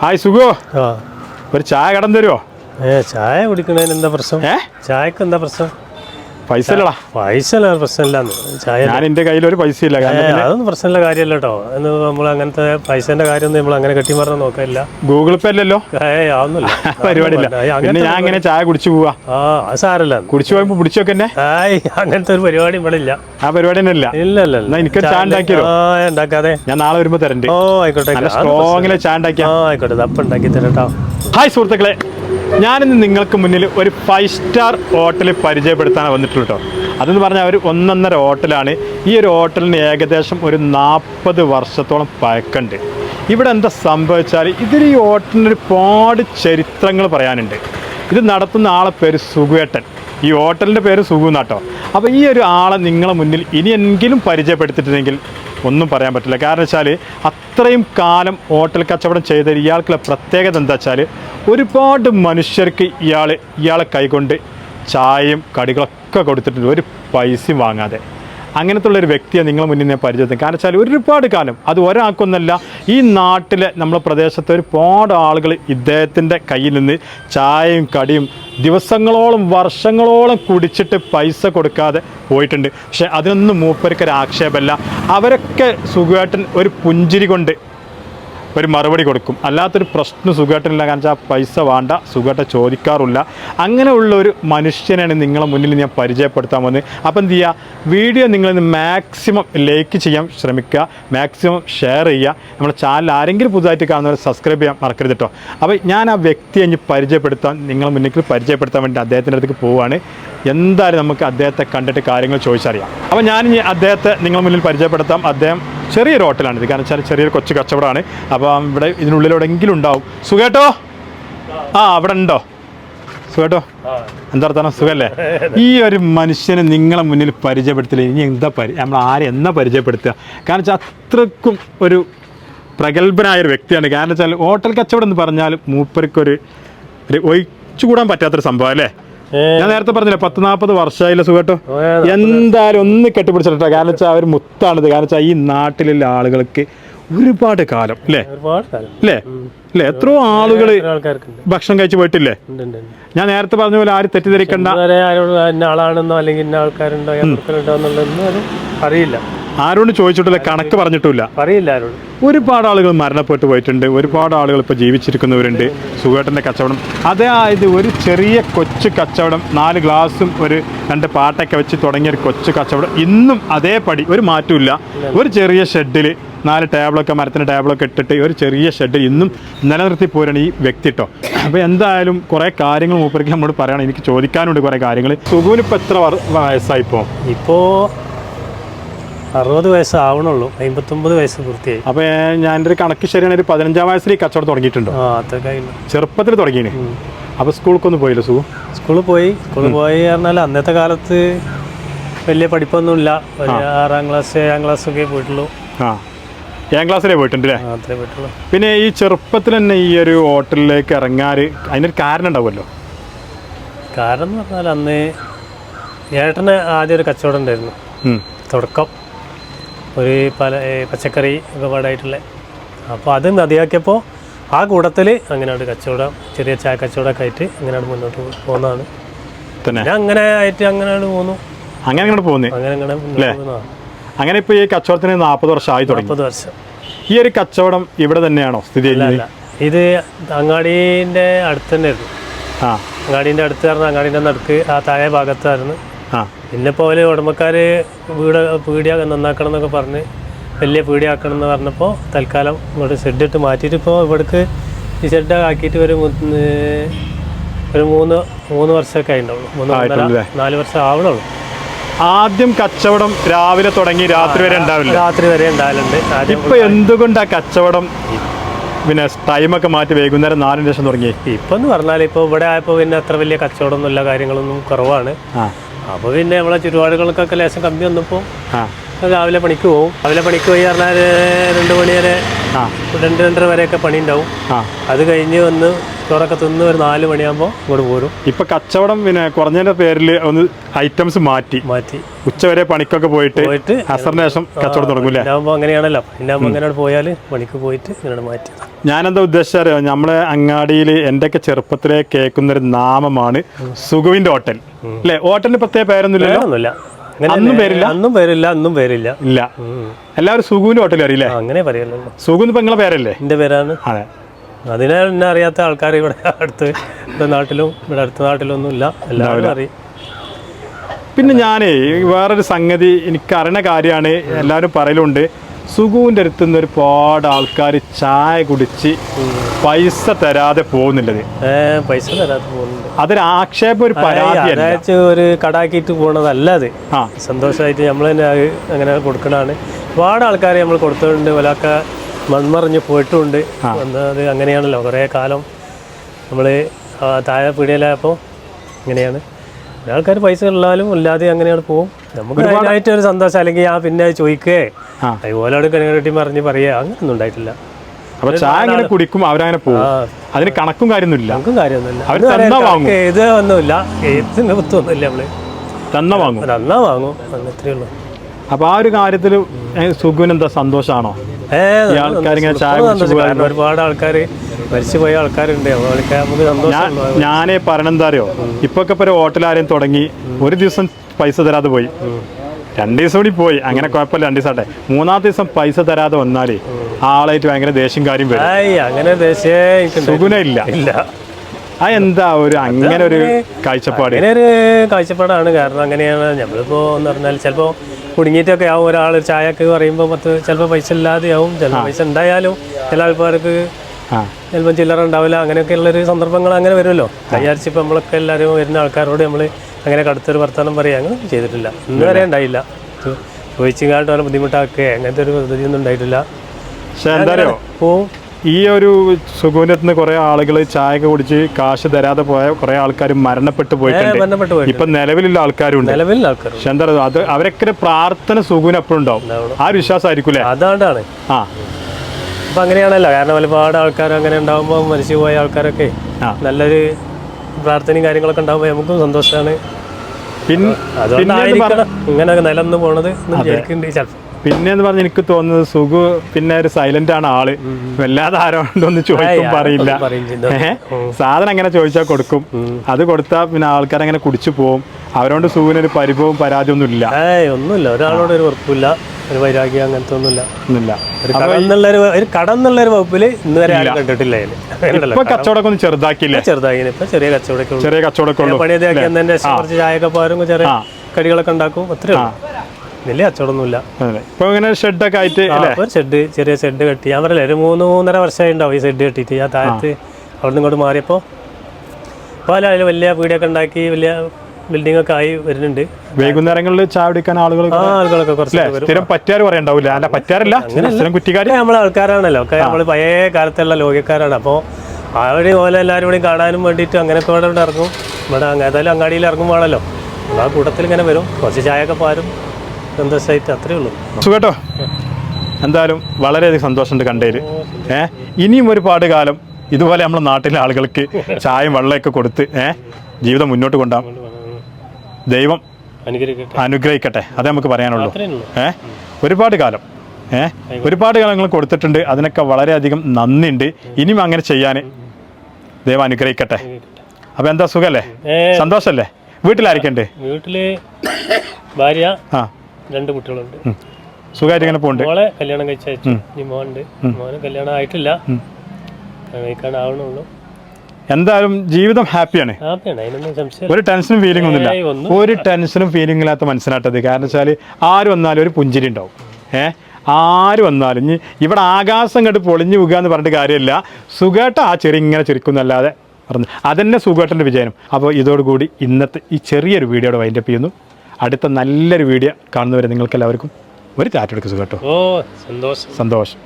Hi സുഖോ ആ. ഒരു ചായ കടം തരുമോ ഏ ചായ കുടിക്കണതിന് എന്താ പ്രശ്നം? ഏ? ചായക്ക് എന്താ പ്രശ്നം? പൈസ ഇല്ലടാ പൈസ ഇല്ല. പ്രശ്നമില്ലാന്ന് ചായ ഞാൻ എന്റെ കയ്യിൽ ഒരു പൈസ ഇല്ല അതൊന്നും പ്രശ്നമില്ല കാര്യമല്ല കേട്ടോ എന്ന് നമ്മൾ അങ്ങനത്തെ പൈസന്റെ കാര്യമൊന്നും നമ്മൾ അങ്ങനെ കെട്ടി മറന്ന് നോക്കില്ല ഗൂഗിൾ പേ അല്ലല്ലോ? അതൊന്നുമില്ല. പരിപാടിയില്ല. പിന്നെ ഞാൻ അങ്ങനെ ചായ കുടിച്ചു പോവാ. ആ അത് സാരല്ല കുടിച്ചു പോയപ്പോ പിടിച്ചൊക്കെ എന്നെ. അങ്ങനത്തെ ഒരു പരിപാടി ഇവിടെ ഇല്ല ആ പരിപാടി തന്നെ ഇല്ല ഇല്ല ഇല്ല. എനിക്ക് ചായ ഉണ്ടാക്കാതെ. ഞാൻ നാളെ വരുമ്പോ തരണ്ടേ. ഓ ആയിക്കോട്ടെ സ്ട്രോങ്ങിലെ ചായ ഉണ്ടാക്കിയ. ആയിക്കോട്ടെ അപ്പം ഉണ്ടാക്കി തരട്ടോ ഹായ് സുഹൃത്തുക്കളെ. ഞാനിന്ന് നിങ്ങൾക്ക് മുന്നിൽ ഒരു ഫൈവ് സ്റ്റാർ ഹോട്ടൽ പരിചയപ്പെടുത്താനാണ് വന്നിട്ടുള്ളൂ കേട്ടോ അതെന്ന് പറഞ്ഞാൽ ഒരു ഒന്നൊന്നര ഹോട്ടലാണ് ഈ ഒരു ഹോട്ടലിന് ഏകദേശം ഒരു നാൽപ്പത് വർഷത്തോളം പഴക്കമുണ്ട്. ഇവിടെ എന്താ സംഭവിച്ചാൽ ഇതിൽ ഈ ഹോട്ടലിന് ഒരുപാട് ചരിത്രങ്ങൾ പറയാനുണ്ട്. ഇത് നടത്തുന്ന ആളെ പേര് സുഖേട്ടൻ. ഈ ഹോട്ടലിന്റെ പേര് സുഗു എന്നാട്ടോ അപ്പോൾ ഈ ഒരു ആളെ നിങ്ങളെ മുന്നിൽ ഇനിയെങ്കിലും പരിചയപ്പെടുത്തിയിട്ടുണ്ടെങ്കിൽ ഒന്നും പറയാൻ പറ്റില്ല. കാരണം വെച്ചാൽ അത്രയും കാലം ഹോട്ടൽ കച്ചവടം ചെയ്ത ഇയാൾക്കുള്ള പ്രത്യേകത എന്താ വെച്ചാൽ ഒരുപാട് മനുഷ്യർക്ക് ഇയാൾ ഇയാളെ കൈകൊണ്ട് ചായയും കടികളൊക്കെ കൊടുത്തിട്ടുണ്ട്. ഒരു പൈസയും വാങ്ങാതെ. അങ്ങനത്തെ ഉള്ള ഒരു വ്യക്തിയെ നിങ്ങളെ മുന്നിൽ ഞാൻ പരിചയത്തിൽ കാരണം വെച്ചാൽ ഒരുപാട് കാലം അത് ഒരാൾക്കൊന്നല്ല ഈ നാട്ടിലെ നമ്മുടെ പ്രദേശത്തെ ഒരുപാട് ആളുകൾ ഇദ്ദേഹത്തിന്റെ കയ്യിൽ നിന്ന് ചായയും കടിയും ദിവസങ്ങളോളം വർഷങ്ങളോളം കുടിച്ചിട്ട് പൈസ കൊടുക്കാതെ പോയിട്ടുണ്ട്. പക്ഷേ അതിനൊന്നും മൂപ്പർക്കൊരാക്ഷേപമല്ല അവരൊക്കെ സുഖമായിട്ട് ഒരു പുഞ്ചിരി കൊണ്ട് ഒരു മറുപടി കൊടുക്കും. അല്ലാത്തൊരു പ്രശ്നം സുഖേട്ടനില്ല കാരണം വെച്ചാൽ പൈസ വേണ്ട സുഖേട്ട ചോദിക്കാറില്ല അങ്ങനെയുള്ള ഒരു മനുഷ്യനാണ് നിങ്ങളെ മുന്നിൽ ഞാൻ പരിചയപ്പെടുത്താൻ വന്നത്. അപ്പം എന്ത് ചെയ്യുക? വീഡിയോ നിങ്ങളിന്ന് മാക്സിമം ലൈക്ക് ചെയ്യാൻ ശ്രമിക്കുക മാക്സിമം ഷെയർ ചെയ്യുക. നമ്മുടെ ചാനൽ ആരെങ്കിലും പുതുതായിട്ട് കാണുന്നവർ സബ്സ്ക്രൈബ് ചെയ്യാൻ മറക്കരുത് കേട്ടോ. അപ്പോൾ ഞാൻ ആ വ്യക്തിയെ ഇനി പരിചയപ്പെടുത്താൻ നിങ്ങളെ മുന്നിൽ പരിചയപ്പെടുത്താൻ വേണ്ടി അദ്ദേഹത്തിന്റെ അടുത്തേക്ക് പോവുകയാണ്. എന്തായാലും നമുക്ക് അദ്ദേഹത്തെ കണ്ടിട്ട് കാര്യങ്ങൾ ചോദിച്ചറിയാം. അപ്പോൾ ഞാൻ അദ്ദേഹത്തെ നിങ്ങൾ മുന്നിൽ പരിചയപ്പെടുത്താം. അദ്ദേഹം ചെറിയൊരു ഹോട്ടലാണ്. ഇത് കാരണം വെച്ചാൽ ചെറിയൊരു കൊച്ചു കച്ചവടമാണ്. അപ്പോൾ ഇവിടെ ഇതിനുള്ളിലെവിടെയെങ്കിലും ഉണ്ടാവും. സുഖേട്ടോ? ആ അവിടെ ഉണ്ടോ? സുഖേട്ടോ? എന്താ അർത്ഥം സുഖല്ലേ? ഈ ഒരു മനുഷ്യനെ നിങ്ങളെ മുന്നിൽ പരിചയപ്പെടുത്തില്ല. ഇനി എന്താ പരി നമ്മൾ ആരെ എന്നാ പരിചയപ്പെടുത്തുക? കാരണം വെച്ചാൽ അത്രക്കും ഒരു പ്രഗത്ഭനായ ഒരു വ്യക്തിയാണ്. കാരണം വെച്ചാൽ ഹോട്ടൽ കച്ചവടം എന്ന് പറഞ്ഞാൽ മൂപ്പർക്കൊരു ഒരു ഒഴിച്ചുകൂടാൻ പറ്റാത്തൊരു സംഭവം അല്ലേ. ഞാൻ നേരത്തെ പറഞ്ഞില്ല പത്ത് നാൽപ്പത് വർഷമായില്ല സുഖട്ടോ എന്തായാലും ഒന്ന് കെട്ടിപ്പിടിച്ചിട്ടോ കാരണം വെച്ചാൽ അവർ മുത്താണിത് കാരണം വെച്ചാൽ ഈ നാട്ടിലുള്ള ആളുകൾക്ക് ഒരുപാട് കാലം അല്ലേ? അല്ലേ? അല്ലേ? എത്രയോ ആളുകൾ ഭക്ഷണം കഴിച്ചു പോയിട്ടില്ലേ. ഞാൻ നേരത്തെ പറഞ്ഞ പോലെ ആര് തെറ്റിദ്ധരിക്കണ്ട. ആളാണെന്നോ അല്ലെങ്കിൽ ഇന്ന ആൾക്കാരുണ്ടോ എന്നുള്ളതൊന്നും അറിയില്ല. ആരോടും ചോദിച്ചിട്ടില്ല കണക്ക് പറഞ്ഞിട്ടില്ല. അറിയില്ല ആരോട്. ഒരുപാട് ആളുകൾ മരണപ്പെട്ടു പോയിട്ടുണ്ട് ഒരുപാട് ആളുകൾ ഇപ്പോൾ ജീവിച്ചിരിക്കുന്നവരുണ്ട് സുഖേട്ടന്റെ കച്ചവടം. അതായത് ഒരു ചെറിയ കൊച്ചു കച്ചവടം നാല് ഗ്ലാസും ഒരു രണ്ട് പാട്ടൊക്കെ വെച്ച് തുടങ്ങിയ ഒരു കൊച്ചു കച്ചവടം. ഇന്നും അതേപടി ഒരു മാറ്റമില്ല ഒരു ചെറിയ ഷെഡിൽ നാല് ടേബിളൊക്കെ മരത്തിന്റെ ടേബിളൊക്കെ ഇട്ടിട്ട് ഒരു ചെറിയ ഷെഡിൽ ഇന്നും നിലനിർത്തി പോരാണ് ഈ വ്യക്തി കേട്ടോ അപ്പോൾ എന്തായാലും കുറേ കാര്യങ്ങൾ മൂപ്പർക്ക് നമ്മോട് പറയണം. എനിക്ക് ചോദിക്കാനുണ്ട് കുറേ കാര്യങ്ങൾ. സുഖൂനിപ്പോൾ ഇപ്പോൾ എത്ര വയസ്സായിപ്പോൾ ഇപ്പോ അറുപത് വയസ്സാവണുള്ളൂ അമ്പത്തൊമ്പത് വയസ്സ് പൂർത്തിയായി. അപ്പൊ ഞാൻ എന്റെ ഒരു കണക്ക് ശരിയാണ് ഒരു പതിനഞ്ചാം വയസ്സിൽ ഈ കച്ചവടം തുടങ്ങിയിട്ടുണ്ട്? ആ അതൊക്കെ. ചെറുപ്പത്തിൽ തുടങ്ങിയാണ് അപ്പോൾ സ്കൂൾക്കൊന്നും പോയില്ല സു സ്കൂളിൽ പോയി. സ്കൂളിൽ പോയി പറഞ്ഞാൽ അന്നത്തെ കാലത്ത് വലിയ പഠിപ്പൊന്നുമില്ല. ഒരു ആറാം ക്ലാസ് ഏഴാം ക്ലാസ് ഒക്കെ പോയിട്ടുള്ളൂ. ആ. ഏഴാം ക്ലാസ്സിലേ പോയിട്ടുണ്ട് അല്ലേ അത്രേ പോയിട്ടുള്ളൂ. പിന്നെ ഈ ചെറുപ്പത്തിൽ തന്നെ ഈ ഒരു ഹോട്ടലിലേക്ക് ഇറങ്ങാൻ അതിനൊരു കാരണം ഉണ്ടാവുമല്ലോ? കാരണം എന്ന് പറഞ്ഞാൽ അന്ന് ഏട്ടന് ആദ്യം ഒരു കച്ചവടം ഉണ്ടായിരുന്നു. തുടക്കം. ഒരു പല പച്ചക്കറി ഒക്കെ അപ്പോൾ അത് മതിയാക്കിയപ്പോൾ ആ കൂടത്തിൽ അങ്ങനെ ഒരു കച്ചവടം ചെറിയ ചായ കച്ചവടമൊക്കെ ആയിട്ട് അങ്ങനെ മുന്നോട്ട് പോകുന്നതാണ് പിന്നെ അങ്ങനെ ആയിട്ട് അങ്ങനെ അങ്ങോട്ട് പോന്നു. അങ്ങനെ അങ്ങനെ പോകുന്നത് അങ്ങനെ അങ്ങനെ പോകുന്നതാണ് അങ്ങനെ ഇപ്പോൾ ഈ കച്ചവടത്തിന് നാൽപ്പത് വർഷം ആയി തുടങ്ങി. നാൽപ്പത് വർഷം. ഈ ഒരു കച്ചവടം ഇവിടെ തന്നെയാണോ സ്ഥിതി ചെയ്യുന്നത്? ഇത് അങ്ങാടീന്റെ അടുത്ത് തന്നെയായിരുന്നു. ആ. അങ്ങാടീന്റെ അടുത്ത് പറഞ്ഞാൽ അങ്ങാടീന്റെ നടുക്ക് ആ താഴെ ഭാഗത്തായിരുന്നു. പിന്നെ പോലെ ഉടമക്കാർ വീട് പീടിയ നന്നാക്കണം എന്നൊക്കെ പറഞ്ഞ് വലിയ പീടിയാക്കണം എന്ന് പറഞ്ഞപ്പോൾ തൽക്കാലം ഇങ്ങോട്ട് ഷെഡ് ഇട്ട് മാറ്റിയിട്ട് ഇപ്പോൾ ഇവിടേക്ക് ഈ ഷെഡ് ആക്കിയിട്ട് ഒരു ഒരു മൂന്ന് മൂന്ന് വർഷമൊക്കെ ആയിട്ടുള്ളൂ മൂന്ന് നാല് വർഷം ആവണുള്ളൂ. ആദ്യം കച്ചവടം രാവിലെ തുടങ്ങി രാത്രി വരെ ഉണ്ടാവില്ല? രാത്രി വരെ ഉണ്ടാവലുണ്ട്. ഇപ്പൊ എന്തുകൊണ്ടാ കച്ചവടം പിന്നെ ടൈമൊക്കെ മാറ്റി വൈകുന്നേരം നാലിന് ശേഷം തുടങ്ങി? ഇപ്പൊന്ന് പറഞ്ഞാൽ ഇപ്പൊ ഇവിടെ ആയപ്പോ പിന്നെ അത്ര വലിയ കച്ചവടമൊന്നുമില്ല കാര്യങ്ങളൊന്നും കുറവാണ്. അപ്പോൾ പിന്നെ നമ്മളെ ചുറ്റുപാടുകൾക്കൊക്കെ ലേശം കമ്മി വന്നപ്പോൾ ആ. രാവിലെ പണിക്ക് പോകും രാവിലെ പണിക്ക് പോയി പറഞ്ഞാൽ രണ്ട് മണി വരെ രണ്ട് രണ്ടര വരെയൊക്കെ പണി ഉണ്ടാവും അത് കഴിഞ്ഞ് വന്ന് ചോറൊക്കെ തിന്ന് ഒരു നാല് മണിയാകുമ്പോൾ ഇങ്ങോട്ട് പോരും. ഇപ്പൊ കച്ചവടം പിന്നെ കുറഞ്ഞതിന്റെ പേരിൽ ഒന്ന് ഐറ്റംസ് മാറ്റി. മാറ്റി. ഉച്ചവരെ പണിക്കൊക്കെ പോയിട്ട് പോയിട്ട് അസറിന് ശേഷം കച്ചവടം തുടങ്ങൂലേ അങ്ങനെയാണല്ലോ. പിന്നെ അങ്ങനെ പോയാൽ പണിക്ക് പോയിട്ട് ഇങ്ങനെ മാറ്റി ഞാനെന്താ ഉദ്ദേശിച്ചറിയോ? നമ്മളെ അങ്ങാടിയിൽ എന്റെയൊക്കെ ചെറുപ്പത്തിലെ കേൾക്കുന്ന ഒരു നാമമാണ് സുഖുവിന്റെ ഹോട്ടൽ. അല്ലെ? ഹോട്ടലിന് പ്രത്യേക ഒന്നുമില്ല അന്നും പേരില്ല? അന്നും പേരില്ല അന്നും പേരില്ല. ഇല്ല. എല്ലാവരും സുഖുവിന്റെ ഹോട്ടൽ അറിയില്ലേ? അങ്ങനെ പറയല്ലോ സുഖു ഇപ്പൊ നിങ്ങളെ പേരല്ലേ? എന്റെ പേരാണ്? അതെ. അതിനെ എന്നെ അറിയാത്ത ആൾക്കാർ ഇവിടെ അടുത്ത് ഇവിടെ നാട്ടിലും ഇവിടെ അടുത്ത നാട്ടിലൊന്നും ഇല്ല എല്ലാവരും അറിയും. പിന്നെ ഞാനേ വേറൊരു സംഗതി എനിക്ക് അറിയണ കാര്യമാണ് എല്ലാവരും പറയലുണ്ട്. സുഖുവിന്റെ അടുത്ത് നിന്ന് ഒരുപാട് ആൾക്കാർ ചായ കുടിച്ച് പൈസ തരാതെ പോകുന്നില്ലത് പൈസ തരാതെ പോകുന്നില്ല അതൊരു ആക്ഷേപം ഒരു അതായത് ഒരു കടാക്കിയിട്ട് പോണതല്ല അത്. സന്തോഷമായിട്ട് നമ്മൾ തന്നെ അങ്ങനെ കൊടുക്കണതാണ്. ഒരുപാട് ആൾക്കാർ നമ്മൾ കൊടുത്തിട്ടുണ്ട്. ഒരാൾക്ക് മൺമറിഞ്ഞ് പോയിട്ടുമുണ്ട് വന്നത് അങ്ങനെയാണല്ലോ. കുറേ കാലം നമ്മൾ താഴെ പീടികയിലായപ്പോൾ ഇങ്ങനെയാണ്. ആൾക്കാർ പൈസ ഉള്ളാലും ഇല്ലാതെ അങ്ങനെയാണ് പോകും നമുക്ക് അതിനായിട്ട് ഒരു സന്തോഷം. അല്ലെങ്കിൽ ആ പിന്നെ ചോദിക്കേ. അതുപോലെ കിണറ്റി പറഞ്ഞ് പറയുക അങ്ങനെ ഉണ്ടായിട്ടില്ല. അപ്പൊ ചായ ഇങ്ങനെ കുടിക്കും അവരങ്ങനെ പോകും അതിന് കണക്കും കാര്യമൊന്നുമില്ല. അവർ ഒന്നുമില്ല. നമ്മൾ. തന്നെ വാങ്ങും. വാങ്ങും. അപ്പൊ ആ ഒരു കാര്യത്തിൽ സുഖുവിന് എന്താ സന്തോഷമാണോ ഏ, ഈ ആൾക്കാരിങ്ങനെ ചായ ഒരുപാട് ആൾക്കാർ മരിച്ചുപോയ ആൾക്കാരുണ്ട്. അവർക്ക് നമുക്ക് സന്തോഷം ഞാനേ പറയണെന്താ അറിയോ? ഇപ്പൊ ഒക്കെ ഒരു ഹോട്ടലാരെയും തുടങ്ങി ഒരു ദിവസം പൈസ തരാതെ പോയി. രണ്ട് ദിവസം കൂടി പോയി. അങ്ങനെ കുഴപ്പമില്ല രണ്ട് ദിവസം ആട്ടെ. മൂന്നാമത്തെ ദിവസം പൈസ തരാതെ വന്നാലേ ആളായിട്ട് ഭയങ്കര ദേഷ്യം കാര്യം വരും. അങ്ങനെ സുഗുണ ഇല്ല. ഇല്ല. ആ എന്താ ഒരു അങ്ങനെ ഒരു കാഴ്ചപ്പാട്? അങ്ങനെ ഒരു കാഴ്ചപ്പാടാണ്. കാരണം അങ്ങനെയാണ്. നമ്മളിപ്പോ എന്ന് പറഞ്ഞാൽ ചിലപ്പോൾ കുടുങ്ങിയിട്ടൊക്കെ ആവും. ഒരാൾ ചായ ഒക്കെ പറയുമ്പോൾ പത്ത് ചിലപ്പോൾ പൈസ ഇല്ലാതെ ആവും. ചിലപ്പോൾ പൈസ ഉണ്ടായാലും ചില ആൾക്കാർക്ക് ചിലപ്പോൾ ചില്ലറ ഉണ്ടാവില്ല അങ്ങനെയൊക്കെയുള്ളൊരു സന്ദർഭങ്ങൾ അങ്ങനെ വരുമല്ലോ. വിചാരിച്ചിപ്പോൾ നമ്മളൊക്കെ എല്ലാവരും വരുന്ന ആൾക്കാരോട് നമ്മൾ അങ്ങനെ കടുത്തൊരു വർത്തമാനം പറയുക അങ്ങനെ ചെയ്തിട്ടില്ല. ഇന്ന് വരെ ഉണ്ടായില്ല ചോദിച്ചുകാണ്ട് അവരെ ബുദ്ധിമുട്ടാക്കുക അങ്ങനത്തെ ഒരു പദ്ധതി ഒന്നും ഉണ്ടായിട്ടില്ല പക്ഷെ എന്താ അറിയോ? പോവും. ഈ ഒരു സുഗുനത്തിൽ നിന്ന് കുറെ ആളുകൾ ചായ കുടിച്ച് കാശ് തരാതെ പോയ കുറെ ആൾക്കാർ മരണപ്പെട്ടു പോയിട്ടുണ്ട്. ഇപ്പൊ നിലവിലുള്ള ആൾക്കാരുണ്ട്. പക്ഷെ എന്താ പറയുക അത് അവരൊക്കെ പ്രാർത്ഥന സുഗുന എപ്പോഴും ഉണ്ടാവും. ആ ഒരു വിശ്വാസമായിരിക്കൂലേ അതാണ്ടാണ്. ആ. അപ്പൊ അങ്ങനെയാണല്ലോ. കാരണം ഒരുപാട് ആൾക്കാർ അങ്ങനെ ഉണ്ടാകുമ്പോൾ മരിച്ചു പോയ ആൾക്കാരൊക്കെ നല്ലൊരു പ്രാർത്ഥനയും കാര്യങ്ങളൊക്കെ ഉണ്ടാകുമ്പോൾ നമുക്കും സന്തോഷമാണ് പിന്നെ ഇങ്ങനെ ഇങ്ങനെയൊക്കെ നിലന്ന് പോണത് വിചാരിക്കുന്നുണ്ട് ചിലപ്പോൾ പിന്നെ എന്ന് പറഞ്ഞ എനിക്ക് തോന്നുന്നത് സുഖു പിന്നെ ഒരു സൈലന്റ് ആണ് ആൾ. വല്ലാതെ ആരോണ്ടൊന്നും ചോദിക്കും പറയില്ല. സാധനം അങ്ങനെ ചോദിച്ചാൽ കൊടുക്കും. അത് കൊടുത്താൽ പിന്നെ ആൾക്കാർ അങ്ങനെ കുടിച്ചു പോവും. അവരോണ്ട് സുഖുവിനൊരു പരാതി ഒന്നും ഇല്ല. ഒന്നുമില്ല. ഒരാളോട് ഒരു വർപ്പില്ല ഒരു വൈരാഗ്യം അങ്ങനത്തെ ഒന്നുമില്ല. ഒന്നുമില്ല. ഒരു കട എന്നുള്ള ഒരു വകുപ്പിൽ ഇന്ന് വരെ ആരും കണ്ടിട്ടില്ല ഇപ്പൊ കച്ചവടമൊക്കെ ഒന്ന് ചെറുതാക്കി ഇപ്പൊ ചെറിയ കച്ചവടമൊക്കെ ചെറിയ കച്ചവടമൊക്കെ പണിയതാക്കി കുറച്ച് ചെറിയ. കടികളൊക്കെ ഉണ്ടാക്കും. അത്രേ ഉള്ളൂ. വലിയ കച്ചവടമൊന്നുമില്ല. ഇപ്പൊ ഇങ്ങനെ ഷെഡൊക്കെ ആയിട്ട് ഒരു ഷെഡ് ചെറിയ ഷെഡ് കെട്ടി. ഞാൻ പറയില്ല ഒരു മൂന്ന് മൂന്നര വർഷമായി ഉണ്ടാവും ഈ ഷെഡ് കെട്ടിയിട്ട്. ഞാൻ താഴത്ത് അവിടെ നിന്ന് ഇങ്ങോട്ട് മാറിയപ്പോൾ അല്ല അതിൽ വലിയ വീടൊക്കെ ഉണ്ടാക്കി വലിയ ബിൽഡിംഗ് ഒക്കെ ആയി വരുന്നുണ്ട്. വൈകുന്നേരങ്ങളിൽ ചായ കുടിക്കാൻ ആളുകൾ ആളുകളൊക്കെ കുറച്ച് സ്ഥിരം പറ്റാറ് പറയണ്ടാവില്ല അല്ല പറ്റാറില്ല സ്ഥിരം കുറ്റിക്കാര്. നമ്മളെ ആൾക്കാരാണല്ലോ. ഒക്കെ നമ്മൾ പഴയ കാലത്തുള്ള ലോകക്കാരാണ്. അപ്പോൾ വഴി പോലെ എല്ലാവരും കൂടി കാണാനും വേണ്ടിയിട്ട് അങ്ങനെ ഇവിടെ ഇറങ്ങും. ഇവിടെ ഏതായാലും അങ്ങാടിയിൽ ഇറങ്ങുമ്പോഴാണല്ലോ. ആ കൂട്ടത്തിൽ ഇങ്ങനെ വരും. കുറച്ച് ചായ ഒക്കെ പാരും. സന്തോഷമായിട്ട് അത്രേ ഉള്ളൂ. സുഖട്ടോ? എന്തായാലും വളരെയധികം സന്തോഷമുണ്ട് കണ്ടതിൽ. ഏ? ഇനിയും ഒരുപാട് കാലം ഇതുപോലെ നമ്മുടെ നാട്ടിലെ ആളുകൾക്ക് ചായയും വെള്ളമൊക്കെ കൊടുത്ത് ഏ? ജീവിതം മുന്നോട്ട് കൊണ്ടുപോകാം ദൈവം അനുഗ്രഹിക്കട്ടെ. അതേ നമുക്ക് പറയാനുള്ളൂ. ഏഹ് ഒരുപാട് കാലം ഏ? ഒരുപാട് കാലം നിങ്ങൾ കൊടുത്തിട്ടുണ്ട്. അതിനൊക്കെ വളരെയധികം നന്ദിയുണ്ട്. ഇനിയും അങ്ങനെ ചെയ്യാൻ ദൈവം അനുഗ്രഹിക്കട്ടെ. അപ്പൊ എന്താ സുഖല്ലേ? സന്തോഷല്ലേ? വീട്ടിലായിരിക്കണ്ടേ വീട്ടിൽ ഭാര്യ ആ. രണ്ട് കുട്ടികളുണ്ട്. സുഖമായിട്ട് ഇങ്ങനെ പോകുന്നുണ്ട് മോളെ കല്യാണം കഴിച്ചു ഇനി മോനുണ്ട്. മോന് കല്യാണം ആയിട്ടില്ല. കഴിക്കാൻ ആവണുള്ളൂ. എന്തായാലും ജീവിതം ഹാപ്പിയാണ്. ഒരു ടെൻഷനും ഫീലിംഗ് ഒന്നുമില്ല. ഒരു ടെൻഷനും ഫീലിംഗ് ഇല്ലാത്ത മനസ്സിലാട്ടത് കാരണം വെച്ചാൽ ആര് വന്നാലും ഒരു പുഞ്ചിരി ഉണ്ടാവും. ഏ? ആര് വന്നാലും ഇനി ഇവിടെ ആകാശം കണ്ട് പൊളിഞ്ഞു പോകുക എന്ന് പറഞ്ഞിട്ട് കാര്യമില്ല. സുഖേട്ട ആ ചെറിയ ഇങ്ങനെ ചിരിക്കുന്നല്ലാതെ പറഞ്ഞു. അതന്നെ സുഖേട്ടന്റെ വിജയനം. അപ്പോൾ ഇതോടുകൂടി ഇന്നത്തെ ഈ ചെറിയൊരു വീഡിയോയുടെ വൈൻഡപ്പ് ചെയ്യുന്നു. അടുത്ത നല്ലൊരു വീഡിയോ കാണുന്നവരെ നിങ്ങൾക്ക് എല്ലാവർക്കും ഒരു ചാറ്റെടുക്കുക സുഖേട്ടോ ഓ സന്തോഷം. സന്തോഷം.